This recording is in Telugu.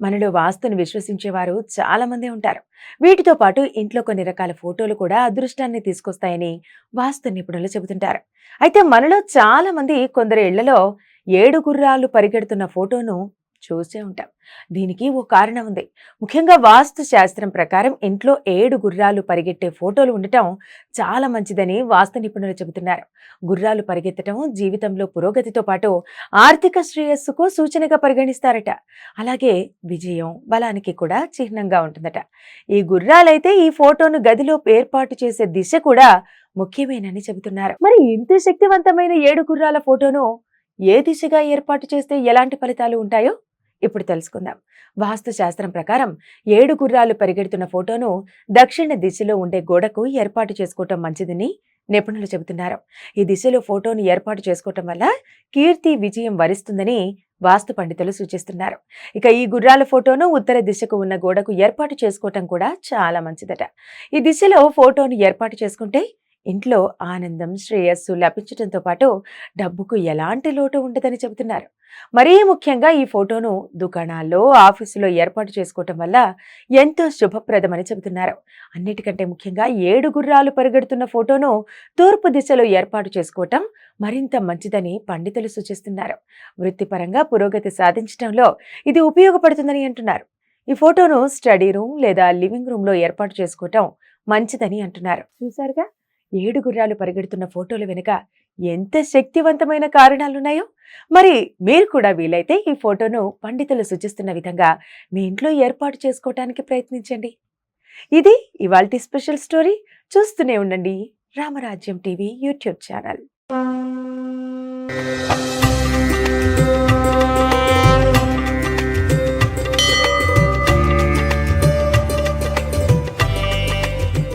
మనలో వాస్తుని విశ్వసించేవారు చాలామంది ఉంటారు. వీటితో పాటు ఇంట్లో కొన్ని రకాల ఫోటోలు కూడా అదృష్టాన్ని తీసుకొస్తాయని వాస్తు నిపుణులు చెబుతుంటారు. అయితే మనలో చాలామంది కొందరు ఇళ్ళలో ఏడు గుర్రాలు పరిగెడుతున్న ఫోటోను చూసే ఉంటాం. దీనికి ఓ కారణం ఉంది. ముఖ్యంగా వాస్తు శాస్త్రం ప్రకారం ఇంట్లో ఏడు గుర్రాలు పరిగెట్టే ఫోటోలు ఉండటం చాలా మంచిదని వాస్తు నిపుణులు చెబుతున్నారు. గుర్రాలు పరిగెత్తడం జీవితంలో పురోగతితో పాటు ఆర్థిక శ్రేయస్సుకు సూచనగా పరిగణిస్తారట. అలాగే విజయం బలానికి కూడా చిహ్నంగా ఉంటుందట. ఈ గుర్రాలైతే ఈ ఫోటోను గదిలో ఏర్పాటు చేసే దిశ కూడా ముఖ్యమేనని చెబుతున్నారు. మరి ఇంత శక్తివంతమైన ఏడు గుర్రాల ఫోటోను ఏ దిశగా ఏర్పాటు చేస్తే ఎలాంటి ఫలితాలు ఉంటాయో? ఇప్పుడు తెలుసుకుందాం. వాస్తు శాస్త్రం ప్రకారం ఏడు గుర్రాలు పరిగెడుతున్న ఫోటోను దక్షిణ దిశలో ఉండే గోడకు ఏర్పాటు చేసుకోవటం మంచిదని నిపుణులు చెబుతున్నారు. ఈ దిశలో ఫోటోను ఏర్పాటు చేసుకోవటం వల్ల కీర్తి విజయం వరిస్తుందని వాస్తు పండితులు సూచిస్తున్నారు. ఇక ఈ గుర్రాల ఫోటోను ఉత్తర దిశకు ఉన్న గోడకు ఏర్పాటు చేసుకోవటం కూడా చాలా మంచిదట. ఈ దిశలో ఫోటోను ఏర్పాటు చేసుకుంటే ఇంట్లో ఆనందం శ్రేయస్సు లభించడంతో పాటు డబ్బుకు ఎలాంటి లోటు ఉండదని చెబుతున్నారు. మరీ ముఖ్యంగా ఈ ఫోటోను దుకాణాల్లో ఆఫీసులో ఏర్పాటు చేసుకోవటం వల్ల ఎంతో శుభప్రదమని చెబుతున్నారు. అన్నిటికంటే ముఖ్యంగా ఏడు గుర్రాలు పరిగెడుతున్న ఫోటోను తూర్పు దిశలో ఏర్పాటు చేసుకోవటం మరింత మంచిదని పండితులు సూచిస్తున్నారు. వృత్తిపరంగా పురోగతి సాధించడంలో ఇది ఉపయోగపడుతుందని అంటున్నారు. ఈ ఫోటోను స్టడీ రూమ్ లేదా లివింగ్ రూమ్లో ఏర్పాటు చేసుకోవటం మంచిదని అంటున్నారు. చూసారుగా ఏడు గుర్రాలు పరిగెడుతున్న ఫోటోల వెనుక ఎంత శక్తివంతమైన కారణాలున్నాయో? మరి మీరు కూడా వీలైతే ఈ ఫోటోను పండితులు సూచిస్తున్న విధంగా మీ ఇంట్లో ఏర్పాటు చేసుకోవటానికి ప్రయత్నించండి. ఇది ఇవాల్టి స్పెషల్ స్టోరీ. చూస్తూనే ఉండండి. రామరాజ్యం టీవీ యూట్యూబ్ ఛానల్.